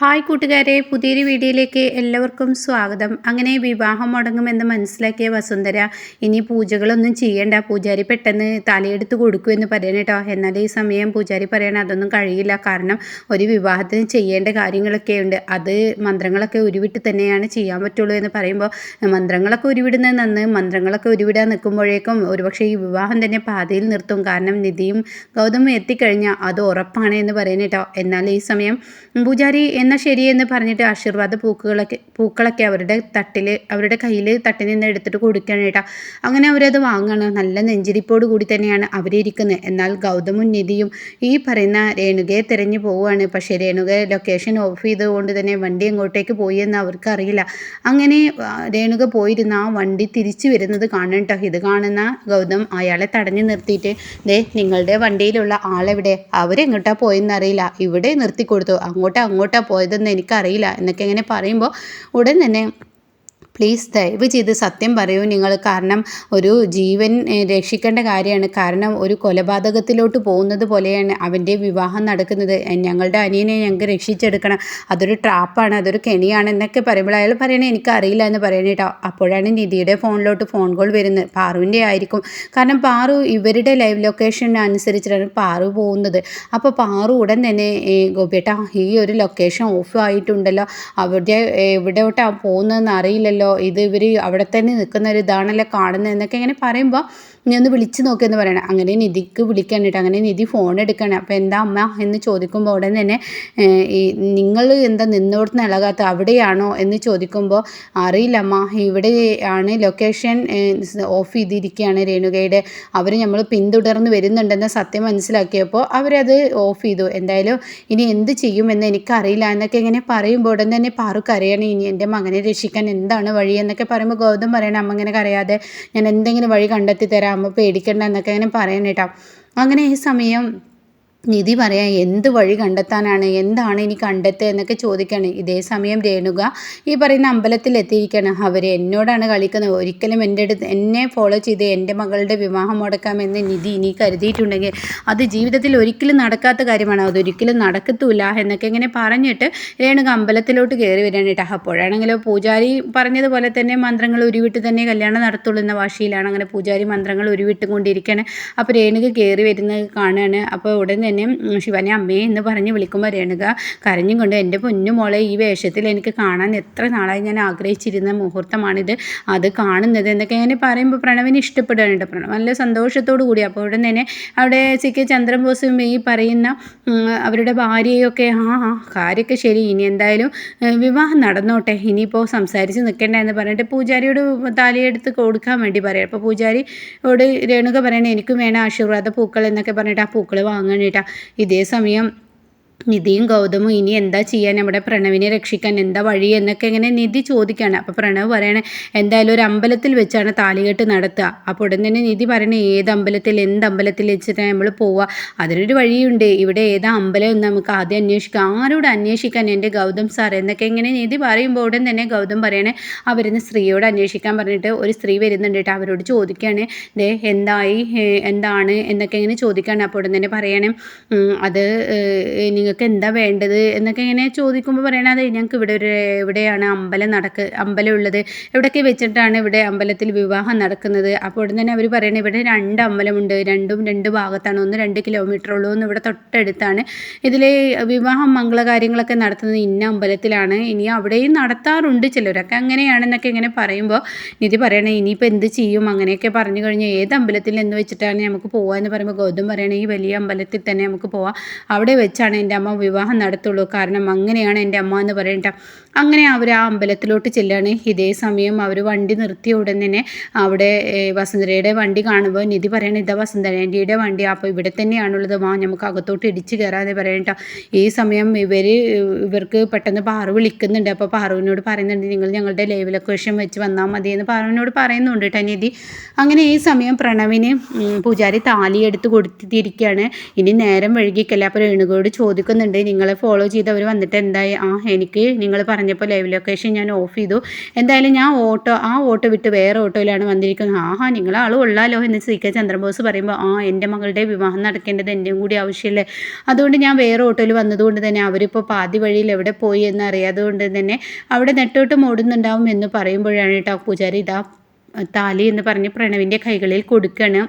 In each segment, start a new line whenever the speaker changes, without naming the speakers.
Hi കൂട്ടുകാരെ പുതിയൊരു വീഡിയോയിലേക്ക് എല്ലാവർക്കും സ്വാഗതം. അങ്ങനെ വിവാഹം മുടങ്ങുമെന്ന് മനസ്സിലാക്കിയ വസുന്ധര ഇനി പൂജകളൊന്നും ചെയ്യണ്ട പൂജാരി പെട്ടെന്ന് തലയെടുത്ത് കൊടുക്കുമെന്ന് പറയണം കേട്ടോ എന്നാൽ ഈ സമയം പൂജാരി പറയണം അതൊന്നും കഴിയില്ല. കാരണം ഒരു വിവാഹത്തിന് ചെയ്യേണ്ട കാര്യങ്ങളൊക്കെ ഉണ്ട്. അത് മന്ത്രങ്ങളൊക്കെ ഉരുവിട്ട് തന്നെയാണ് ചെയ്യാൻ പറ്റുള്ളൂ എന്ന് പറയുമ്പോൾ മന്ത്രങ്ങളൊക്കെ ഉരുവിടുന്നത് നന്ന് മന്ത്രങ്ങളൊക്കെ ഉരുവിടാൻ നിൽക്കുമ്പോഴേക്കും ഒരുപക്ഷെ ഈ വിവാഹം തന്നെ പാതയിൽ നിർത്തും. കാരണം നിധിയും ഗൗതമും എത്തിക്കഴിഞ്ഞാൽ അത് ഉറപ്പാണ് എന്ന് പറയുന്നത് കേട്ടോ എന്നാൽ ഈ സമയം പൂജാരി എന്നാൽ ശരിയെന്ന് പറഞ്ഞിട്ട് ആശീർവാദ പൂക്കളൊക്കെ പൂക്കളൊക്കെ അവരുടെ തട്ടിൽ അവരുടെ കയ്യിൽ തട്ടിൽ നിന്ന് എടുത്തിട്ട് കൊടുക്കുകയാണ് കേട്ടോ. അങ്ങനെ അവരത് വാങ്ങണം. നല്ല നെഞ്ചിരിപ്പോട് കൂടി തന്നെയാണ് അവരിയ്ക്കുന്നത് എന്നാൽ ഗൗതമും നിധിയും ഈ പറയുന്ന രേണുകയെ തിരഞ്ഞു പോവുകയാണ്. പക്ഷേ രേണുക ലൊക്കേഷൻ ഓഫ് ചെയ്തുകൊണ്ട് തന്നെ വണ്ടി എങ്ങോട്ടേക്ക് പോയി എന്ന് അവർക്ക് അറിയില്ല അങ്ങനെ രേണുക പോയിരുന്ന ആ വണ്ടി തിരിച്ചു വരുന്നത് കാണണം കേട്ടോ. ഇത് കാണുന്ന ഗൗതം അയാളെ തടഞ്ഞു നിർത്തിയിട്ട് ദേ നിങ്ങളുടെ വണ്ടിയിലുള്ള ആളെവിടെ? അവരെങ്ങോട്ടാ പോയെന്നറിയില്ല. ഇവിടെ നിർത്തി കൊടുത്തു. അങ്ങോട്ടാ അങ്ങോട്ടാ പോയത് പോയതെന്ന് എനിക്കറിയില്ല എന്നൊക്കെ ഇങ്ങനെ പറയുമ്പോൾ ഉടൻ തന്നെ പ്ലീസ് ദയവ് ചെയ്ത് സത്യം പറയൂ. നിങ്ങൾ കാരണം ഒരു ജീവൻ രക്ഷിക്കേണ്ട കാര്യമാണ്. കാരണം ഒരു കൊലപാതകത്തിലോട്ട് പോകുന്നത് പോലെയാണ് അവന്റെ വിവാഹം നടക്കുന്നത്. ഞങ്ങളുടെ അനിയനെ ഞങ്ങൾക്ക് രക്ഷിച്ചെടുക്കണം. അതൊരു ട്രാപ്പാണ് അതൊരു കെണിയാണ് എന്നൊക്കെ പറയുമ്പോൾ അയാൾ പറയണേ എനിക്കറിയില്ല എന്ന് പറയണേ കേട്ടോ. അപ്പോഴാണ് നിധിയുടെ ഫോണിലോട്ട് ഫോൺ കോൾ വരുന്നത്. പാറുവിന്റെ ആയിരിക്കും. കാരണം പാറു ഇവരുടെ ലൈവ് ലൊക്കേഷൻ അനുസരിച്ചിട്ടാണ് പാറു പോകുന്നത്. അപ്പോൾ പാറു ഉടൻ തന്നെ ഗോപിയേട്ട ഈ ഒരു ലൊക്കേഷൻ ഓഫ് ആയിട്ടുണ്ടല്ലോ. അവിടെ എവിടെയോട്ടാണ് പോകുന്നതെന്ന് അറിയില്ലല്ലോ. ഇത് ഇവർ അവിടെ തന്നെ നിൽക്കുന്ന ഒരു ഇതാണല്ലോ കാണുന്നത് എന്നൊക്കെ ഇങ്ങനെ പറയുമ്പോൾ നീ ഒന്ന് വിളിച്ച് നോക്കിയെന്ന് പറയണം. അങ്ങനെ നിധിക്ക് വിളിക്കാൻ കേട്ടോ അങ്ങനെ നിധി ഫോൺ എടുക്കണം. അപ്പോൾ എന്താ അമ്മ എന്ന് ചോദിക്കുമ്പോൾ ഉടൻ തന്നെ ഈ നിങ്ങൾ എന്താ നിന്നോടത്ത് ഇളകാത്ത അവിടെയാണോ എന്ന് ചോദിക്കുമ്പോൾ അറിയില്ല അമ്മ ഇവിടെ ആണ് ലൊക്കേഷൻ ഓഫ് ചെയ്തിരിക്കുകയാണ് രേണുകയുടെ. അവർ നമ്മൾ പിന്തുടർന്ന് വരുന്നുണ്ടെന്ന സത്യം മനസ്സിലാക്കിയപ്പോൾ അവരത് ഓഫ് ചെയ്തു. എന്തായാലും ഇനി എന്ത് ചെയ്യുമെന്ന് എനിക്കറിയില്ല എന്നൊക്കെ ഇങ്ങനെ പറയുമ്പോൾ ഉടൻ തന്നെ പാറു ഇനി എന്റെ മകനെ രക്ഷിക്കാൻ എന്താണ് വഴി? എന്നൊക്കെ പറയുമ്പോൾ ഗൗതം പറയണം അമ്മ ഇങ്ങനെ കരയാതെ ഞാൻ എന്തെങ്കിലും വഴി കണ്ടെത്തി തരാം. അമ്മ പേടിക്കണ്ട എന്നൊക്കെ അങ്ങനെ പറയണം കേട്ടോ. അങ്ങനെ ഈ സമയം നിധി പറയാൻ എന്ത് വഴി കണ്ടെത്താനാണ്? എന്താണ് ഇനി കണ്ടെത്തുക? എന്നൊക്കെ ചോദിക്കുകയാണ് ഇതേ സമയം രേണുക ഈ പറയുന്ന അമ്പലത്തിൽ എത്തിയിരിക്കുകയാണ് അവർ എന്നോടാണ് കളിക്കുന്നത്. ഒരിക്കലും എന്റെ അടുത്ത് എന്നെ ഫോളോ ചെയ്ത് എന്റെ മകളുടെ വിവാഹം മുടക്കാമെന്ന് നിധി ഇനി കരുതിയിട്ടുണ്ടെങ്കിൽ അത് ജീവിതത്തിൽ ഒരിക്കലും നടക്കാത്ത കാര്യമാണ്. അതൊരിക്കലും നടക്കത്തൂല എന്നൊക്കെ ഇങ്ങനെ പറഞ്ഞിട്ട് രേണുക അമ്പലത്തിലോട്ട് കയറി വരികയാണ് കേട്ടോ. അപ്പോഴാണെങ്കിലും പൂജാരി പറഞ്ഞതുപോലെ തന്നെ മന്ത്രങ്ങൾ ഉരുവിട്ട് തന്നെ കല്യാണം നടത്തുള്ളൂ എന്ന വാശിയിലാണ് അങ്ങനെ പൂജാരി മന്ത്രങ്ങൾ ഉരുവിട്ടുകൊണ്ടിരിക്കുകയാണ് അപ്പോൾ രേണുക കയറി വരുന്നത് കാണുകയാണ് അപ്പോൾ ഉടൻ തന്നെ ശിവനെ അമ്മയെ എന്ന് പറഞ്ഞ് വിളിക്കുമ്പോൾ രേണുക കരഞ്ഞും കൊണ്ട് എന്റെ പൊന്നു മോളെ ഈ വേഷത്തിൽ എനിക്ക് കാണാൻ എത്ര നാളായി ഞാൻ ആഗ്രഹിച്ചിരുന്ന മുഹൂർത്തമാണിത്. അത് കാണുന്നത് എന്നൊക്കെ ഇങ്ങനെ പറയുമ്പോൾ പ്രണവിന് ഇഷ്ടപ്പെടുകയാണ് പ്രണവ് നല്ല സന്തോഷത്തോടു കൂടി. അപ്പോൾ ഉടൻ തന്നെ അവിടെ സി കെ ചന്ദ്രബോസും ഈ പറയുന്ന അവരുടെ ഭാര്യയൊക്കെ ആ ആ കാര്യമൊക്കെ ശരി. ഇനി എന്തായാലും വിവാഹം നടന്നോട്ടെ. ഇനിയിപ്പോൾ സംസാരിച്ച് നിൽക്കേണ്ട എന്ന് പറഞ്ഞിട്ട് പൂജാരിയോട് താലിയെടുത്ത് കൊടുക്കാൻ വേണ്ടി പറയാം. അപ്പോൾ പൂജാരിയോട് രേണുക പറയണേ എനിക്കും വേണം ആശീർവാദ പൂക്കൾ എന്നൊക്കെ പറഞ്ഞിട്ട് ആ പൂക്കൾ വാങ്ങാനായിട്ട് ഇതേ സമയം നിധിയും ഗൗതമും ഇനി എന്താ ചെയ്യാൻ നമ്മുടെ പ്രണവിനെ രക്ഷിക്കാൻ എന്താ വഴി എന്നൊക്കെ ഇങ്ങനെ നിധി ചോദിക്കുകയാണ്. അപ്പോൾ പ്രണവ് പറയണേ എന്തായാലും ഒരു അമ്പലത്തിൽ വെച്ചാണ് താലികെട്ട് നടത്തുക. അപ്പോൾ ഉടൻ തന്നെ നിധി പറയണേ ഏത് അമ്പലത്തിൽ എന്ത് അമ്പലത്തിൽ വെച്ചിട്ട് നമ്മൾ പോവുക? അതിനൊരു വഴിയുണ്ട്. ഇവിടെ ഏതാ അമ്പലം എന്ന് നമുക്ക് ആദ്യം അന്വേഷിക്കാം. ആരോട് അന്വേഷിക്കാൻ എന്റെ ഗൗതം സാർ എന്നൊക്കെ ഇങ്ങനെ നിധി പറയുമ്പോൾ ഉടൻ തന്നെ ഗൗതം പറയണേ അവരുന്ന് സ്ത്രീയോട് അന്വേഷിക്കാൻ പറഞ്ഞിട്ട് ഒരു സ്ത്രീ വരുന്നുണ്ട് കേട്ടോ അവരോട് ചോദിക്കുകയാണ്. ദേ എന്തായി എന്താണ് എന്നൊക്കെ ഇങ്ങനെ ചോദിക്കുകയാണ്. അപ്പോൾ ഉടൻ തന്നെ പറയണേ അത് നിങ്ങൾ നിങ്ങൾക്ക് എന്താ വേണ്ടത് എന്നൊക്കെ ഇങ്ങനെ ചോദിക്കുമ്പോൾ പറയണത് ഞങ്ങൾക്ക് ഇവിടെ ഒരു എവിടെയാണ് അമ്പലം നടക്ക് അമ്പലം ഉള്ളത്. എവിടെയൊക്കെ വെച്ചിട്ടാണ് ഇവിടെ അമ്പലത്തിൽ വിവാഹം നടക്കുന്നത്. അപ്പോൾ ഉടൻ തന്നെ അവർ പറയണത് ഇവിടെ രണ്ട് അമ്പലമുണ്ട്. രണ്ടും രണ്ട് ഭാഗത്താണ്. ഒന്ന് രണ്ട് കിലോമീറ്റർ ഉള്ളൂ. ഒന്ന് ഇവിടെ തൊട്ടടുത്താണ്. ഇതിൽ വിവാഹം മംഗള കാര്യങ്ങളൊക്കെ നടത്തുന്നത് ഇന്ന അമ്പലത്തിലാണ്. ഇനി അവിടെയും നടത്താറുണ്ട് ചിലരൊക്കെ. അങ്ങനെയാണെന്നൊക്കെ ഇങ്ങനെ പറയുമ്പോൾ നിധി പറയണേ ഇനിയിപ്പോൾ എന്ത് ചെയ്യും? അങ്ങനെയൊക്കെ പറഞ്ഞു കഴിഞ്ഞാൽ ഏത് അമ്പലത്തിൽ എന്ന് വെച്ചിട്ടാണ് നമുക്ക് പോകാമെന്ന് പറയുമ്പോൾ ഗൗതം പറയണേ ഈ വലിയ അമ്പലത്തിൽ തന്നെ നമുക്ക് പോവാം. അവിടെ വെച്ചാണ് എന്റെ അമ്മ വിവാഹം നടത്തുള്ളൂ. കാരണം അങ്ങനെയാണ് എന്റെ അമ്മ എന്ന് പറയണ്ട അങ്ങനെ അവർ ആ അമ്പലത്തിലോട്ട് ചെല്ലുകയാണ് ഇതേ സമയം അവർ വണ്ടി നിർത്തിയ ഉടൻ തന്നെ അവിടെ വസുന്ധരയുടെ വണ്ടി കാണുമ്പോൾ നിധി പറയണ ഇതാ വസുന്ധരേന്റെ വണ്ടി. അപ്പോൾ ഇവിടെ തന്നെയാണുള്ളത്. വാ നമുക്ക് അകത്തോട്ട് ഇടിച്ച് കയറാതെ പറയണ്ട ഈ സമയം ഇവർ ഇവർക്ക് പെട്ടെന്ന് പാറു വിളിക്കുന്നുണ്ട്. അപ്പോൾ പാറുവിനോട് പറയുന്നുണ്ട് നിങ്ങൾ ഞങ്ങളുടെ ലൈവ് ലൊക്കേഷൻ വെച്ച് വന്നാൽ മതി എന്ന് പാറുവിനോട് പറയുന്നുണ്ട് കേട്ടോ നിധി. അങ്ങനെ ഈ സമയം പ്രണവിന് പൂജാരി താലി എടുത്ത് കൊടുത്തിരിക്കുകയാണ്. ഇനി നേരം വഴുകിക്കല്ല അപ്പോൾ രേണുകയോട് ചോദിക്കും കൊടുക്കുന്നുണ്ട് നിങ്ങളെ ഫോളോ ചെയ്തവർ വന്നിട്ട് എന്തായി? ആ എനിക്ക് നിങ്ങൾ പറഞ്ഞപ്പോൾ ലൈവ് ലൊക്കേഷൻ ഞാൻ ഓഫ് ചെയ്തു. എന്തായാലും ഞാൻ ഓട്ടോ ആ ഓട്ടോ വിട്ട് വേറെ ഓട്ടോയിലാണ് വന്നിരിക്കുന്നത്. ആഹാ നിങ്ങൾ ആൾ കൊള്ളാലോ എന്ന് സി കെ ചന്ദ്രബോസ് പറയുമ്പോൾ ആ എന്റെ മകളുടെ വിവാഹം നടക്കേണ്ടത് എന്റെയും കൂടി ആവശ്യമല്ലേ അതുകൊണ്ട് ഞാൻ വേറെ ഓട്ടോയിൽ വന്നതുകൊണ്ട് തന്നെ അവരിപ്പോൾ പാതി വഴിയിൽ എവിടെ പോയി എന്ന് അറിയാതുകൊണ്ട് തന്നെ അവിടെ നെട്ടോട്ട് ഓടുന്നുണ്ടാവും എന്ന് പറയുമ്പോഴാണ് കേട്ടോ പൂജാരി ഇതാ താലി എന്ന് പറഞ്ഞ് പ്രണവിന്റെ കൈകളിൽ കൊടുക്കുകയാണ്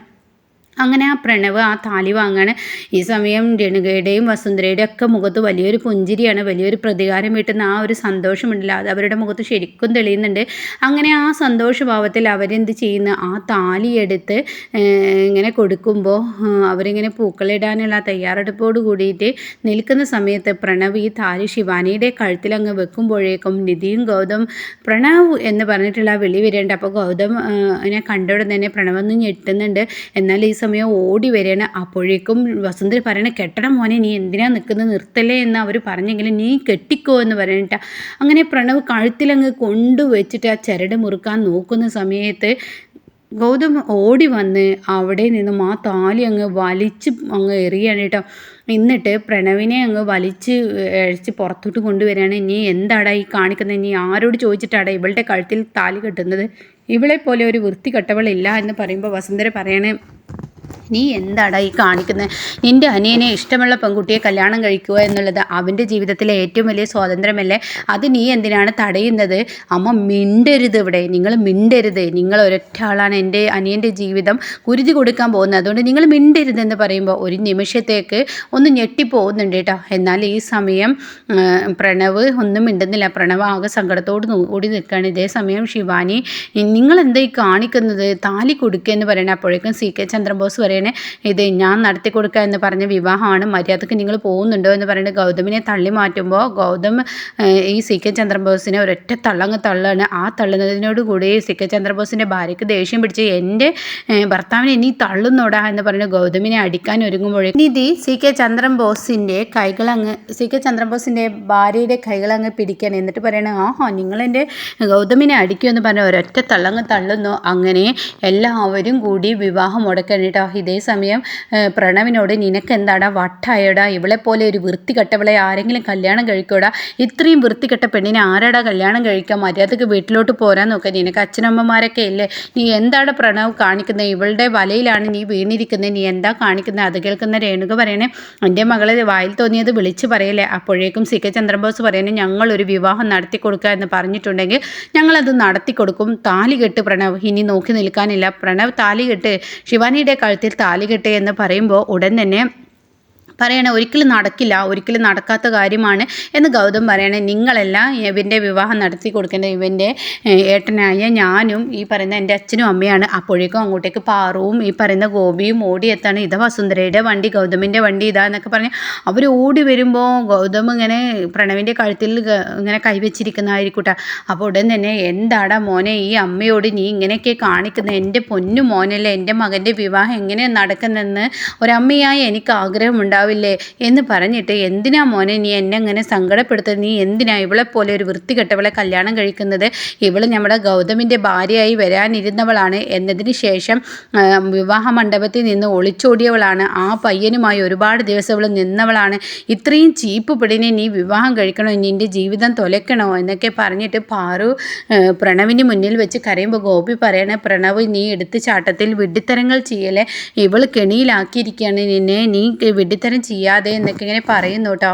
അങ്ങനെ ആ പ്രണവ് ആ താലി വാങ്ങാണ്. ഈ സമയം രേണുകയുടെയും വസുന്ധരയുടെയും ഒക്കെ മുഖത്ത് വലിയൊരു പുഞ്ചിരിയാണ് വലിയൊരു പ്രതികാരം വീട്ടുന്ന ആ ഒരു സന്തോഷമുണ്ടല്ലോ. അത് അവരുടെ മുഖത്ത് ശരിക്കും തെളിയുന്നുണ്ട്. അങ്ങനെ ആ സന്തോഷഭാവത്തിൽ അവരെന്ത് ചെയ്യുന്നു? ആ താലി എടുത്ത് ഇങ്ങനെ കൊടുക്കുമ്പോൾ അവരിങ്ങനെ പൂക്കളിടാനുള്ള തയ്യാറെടുപ്പോട് കൂടിയിട്ട് നിൽക്കുന്ന സമയത്ത് പ്രണവ് ഈ താലി ശിവാനിയുടെ കഴുത്തിൽ അങ്ങ് വെക്കുമ്പോഴേക്കും നിധിയും ഗൗതം പ്രണവ് എന്ന് പറഞ്ഞിട്ടുള്ള വിളി വരേണ്ട. അപ്പോൾ ഗൗതം അതിനെ കണ്ടവിടെ തന്നെ പ്രണവൊന്നും ഞെട്ടുന്നുണ്ട്. എന്നാൽ ഈ സമയം ഓടി വരികയാണ്. അപ്പോഴേക്കും വസുന്ധര പറയണ കെട്ടണം മോനെ നീ എന്തിനാ നിൽക്കുന്നത്? നിർത്തലേ എന്ന് അവർ പറഞ്ഞെങ്കിലും നീ കെട്ടിക്കോ എന്ന് പറഞ്ഞിട്ട് അങ്ങനെ പ്രണവ് കഴുത്തിലങ്ങ് കൊണ്ടുവച്ചിട്ട് ആ ചരട് മുറുക്കാൻ നോക്കുന്ന സമയത്ത് ഗൗതം ഓടി വന്ന് അവിടെ നിന്നും ആ താലി അങ്ങ് വലിച്ച് അങ്ങ് എറിയാണ് കേട്ടോ. എന്നിട്ട് പ്രണവിനെ അങ്ങ് വലിച്ച് അഴിച്ച് പുറത്തോട്ട് കൊണ്ടുവരികയാണ്. നീ എന്താടാ ഈ കാണിക്കുന്നത് നീ ആരോട് ചോദിച്ചിട്ടാടാ ഇവളുടെ കഴുത്തിൽ താലി കെട്ടുന്നത്? ഇവളെ പോലെ ഒരു വൃത്തി കെട്ടവളില്ല എന്ന് പറയുമ്പോൾ വസുന്ധര പറയണേ നീ എന്താടാ ഈ കാണിക്കുന്നത് നിന്റെ അനിയനെ ഇഷ്ടമുള്ള പെൺകുട്ടിയെ കല്യാണം കഴിക്കുക എന്നുള്ളത് അവന്റെ ജീവിതത്തിലെ ഏറ്റവും വലിയ സ്വാതന്ത്ര്യമല്ലേ? അത് നീ എന്തിനാണ് തടയുന്നത്? അമ്മ മിണ്ടരുത് ഇവിടെ. നിങ്ങൾ മിണ്ടരുത്. നിങ്ങൾ ഒരൊറ്റ ആളാണ് എന്റെ അനിയന്റെ ജീവിതം കുരുതി കൊടുക്കാൻ പോകുന്നത്. അതുകൊണ്ട് നിങ്ങൾ മിണ്ടരുത് എന്ന് പറയുമ്പോൾ ഒരു നിമിഷത്തേക്ക് ഒന്ന് ഞെട്ടിപ്പോകുന്നുണ്ട് കേട്ടോ. എന്നാൽ ഈ സമയം പ്രണവ് ഒന്നും മിണ്ടുന്നില്ല. പ്രണവ് ആകെ സങ്കടത്തോട് കൂടി നിൽക്കുകയാണ്. ഇതേ സമയം ശിവാനി നിങ്ങൾ എന്താ ഈ കാണിക്കുന്നത്? താലി കൊടുക്കുക എന്ന് പറയണേ അപ്പോഴേക്കും സി കെ ചന്ദ്രബോസ് പറയുന്നത് പറയണേ ഇത് ഞാൻ നടത്തി കൊടുക്കുക എന്ന് പറഞ്ഞ വിവാഹമാണ് മര്യാദയ്ക്ക് നിങ്ങൾ പോകുന്നുണ്ടോ എന്ന് പറയുന്നത് ഗൗതമിനെ തള്ളി മാറ്റുമ്പോൾ ഗൗതം ഈ സി കെ ചന്ദ്രബോസിനെ ഒരൊറ്റ തള്ളങ്ങ് തള്ളാണ്. ആ തള്ളുന്നതിനോട് കൂടി സി കെ ചന്ദ്രബോസിന്റെ ഭാര്യയ്ക്ക് ദേഷ്യം പിടിച്ച് എന്റെ ഭർത്താവിനെ ഇനി തള്ളുന്നോടാ എന്ന് പറഞ്ഞ് ഗൗതമിനെ അടിക്കാൻ ഒരുങ്ങുമ്പോഴേ നിധി സി കെ ചന്ദ്രബോസിന്റെ കൈകളങ്ങ് സി കെ ചന്ദ്രബോസിന്റെ ഭാര്യയുടെ കൈകളങ്ങ് പിടിക്കാൻ എന്നിട്ട് പറയണേ ആഹാ നിങ്ങളെന്റെ ഗൗതമിനെ അടിക്കുമെന്ന് പറഞ്ഞ ഒരൊറ്റ തള്ളങ്ങ് തള്ളുന്നു. അങ്ങനെ എല്ലാവരും കൂടി വിവാഹം മുടക്കാനായിട്ട് ഇത് സമയം പ്രണവിനോട് നിനക്ക് എന്താടാ വട്ടായടാ? ഇവളെ പോലെ ഒരു വൃത്തികെട്ടവളെ ആരെങ്കിലും കല്യാണം കഴിക്കോടാ ഇത്രയും വൃത്തികെട്ട പെണ്ണിനെ ആരാടാ കല്യാണം കഴിക്കാൻ? മര്യാദയ്ക്ക് വീട്ടിലോട്ട് പോരാൻ നോക്കുക നിനക്ക് അച്ഛനമ്മമാരൊക്കെ ഇല്ലേ? നീ എന്താണ് പ്രണവ് കാണിക്കുന്നത് ഇവളുടെ വലയിലാണ് നീ വീണിരിക്കുന്നത് നീ എന്താ കാണിക്കുന്നത് അത് കേൾക്കുന്ന രേണുക പറയണേ എന്റെ മകളെ വായിൽ തോന്നിയത് വിളിച്ച് പറയല്ലേ? അപ്പോഴേക്കും സി. കെ. ചന്ദ്രബോസ് പറയണേ ഞങ്ങളൊരു വിവാഹം നടത്തി കൊടുക്കുക എന്ന് പറഞ്ഞിട്ടുണ്ടെങ്കിൽ ഞങ്ങളത് നടത്തി കൊടുക്കും. താലി കെട്ട് പ്രണവ്. ഇനി നോക്കി നിൽക്കാനില്ല. പ്രണവ് താലി കെട്ട് ശിവാനിയുടെ കഴുത്തിൽ താലി കെട്ടേ എന്ന് പറയുമ്പോൾ ഉടൻ തന്നെ പറയണേ ഒരിക്കലും നടക്കില്ല ഒരിക്കലും നടക്കാത്ത കാര്യമാണ് എന്ന് ഗൗതം പറയണേ. നിങ്ങളെല്ലാം ഇവന്റെ വിവാഹം നടത്തി കൊടുക്കേണ്ട ഇവന്റെ ഏട്ടനായ ഞാനും ഈ പറയുന്ന എന്റെ അച്ഛനും അമ്മയാണ്. അപ്പോഴേക്കും അങ്ങോട്ടേക്ക് പാറവും ഈ പറയുന്ന ഗോപിയും ഓടി എത്താണ്. ഇതാ വസുന്ധരയുടെ വണ്ടി ഗൗതമിന്റെ വണ്ടി ഇതാ എന്നൊക്കെ പറഞ്ഞ് അവർ ഓടി വരുമ്പോൾ ഗൗതം ഇങ്ങനെ പ്രണവിന്റെ കഴുത്തിൽ ഇങ്ങനെ കൈവച്ചിരിക്കുന്നതായിരിക്കൂട്ട. അപ്പോൾ ഉടൻ തന്നെ എന്താടാ മോനെ ഈ അമ്മയോട് നീ ഇങ്ങനെയൊക്കെ കാണിക്കുന്നത് എന്റെ പൊന്നു മോനല്ലേ എന്റെ മകന്റെ വിവാഹം എങ്ങനെയാണ് നടക്കുന്നതെന്ന്? ഒരമ്മയായി എനിക്ക് ആഗ്രഹമുണ്ടാവും ഉണ്ടാവില്ലേ എന്ന് പറഞ്ഞിട്ട് എന്തിനാ മോനെ നീ എന്നെ അങ്ങനെ സങ്കടപ്പെടുത്തുന്നത്? നീ എന്തിനാ ഇവളെ പോലെ ഒരു വൃത്തികെട്ടവളെ കല്യാണം കഴിക്കുന്നത്? ഇവൾ നമ്മുടെ ഗൗതമിന്റെ ഭാര്യയായി വരാനിരുന്നവളാണ് എന്നതിന് ശേഷം വിവാഹ മണ്ഡപത്തിൽ നിന്ന് ഒളിച്ചോടിയവളാണ്. ആ പയ്യനുമായി ഒരുപാട് ദിവസം അവൾ നിന്നവളാണ്. ഇത്രയും ചീപ്പ് പിടിനെ നീ വിവാഹം കഴിക്കണോ? നിന്റെ ജീവിതം തൊലയ്ക്കണോ? എന്നൊക്കെ പറഞ്ഞിട്ട് പാറു പ്രണവിന് മുന്നിൽ വെച്ച് കരയുമ്പോൾ ഗോപി പറയണേ പ്രണവ് നീ എടുത്ത് ചാട്ടത്തിൽ വിഡ്ഢിത്തരങ്ങൾ ചെയ്യലേ. ഇവൾ കെണിയിലാക്കിയിരിക്കുകയാണ് നിന്നെ നീ വിഡ്ഢിത്തരം ചെയ്യാതെ എന്നൊക്കെ ഇങ്ങനെ പറയുന്നു കേട്ടോ.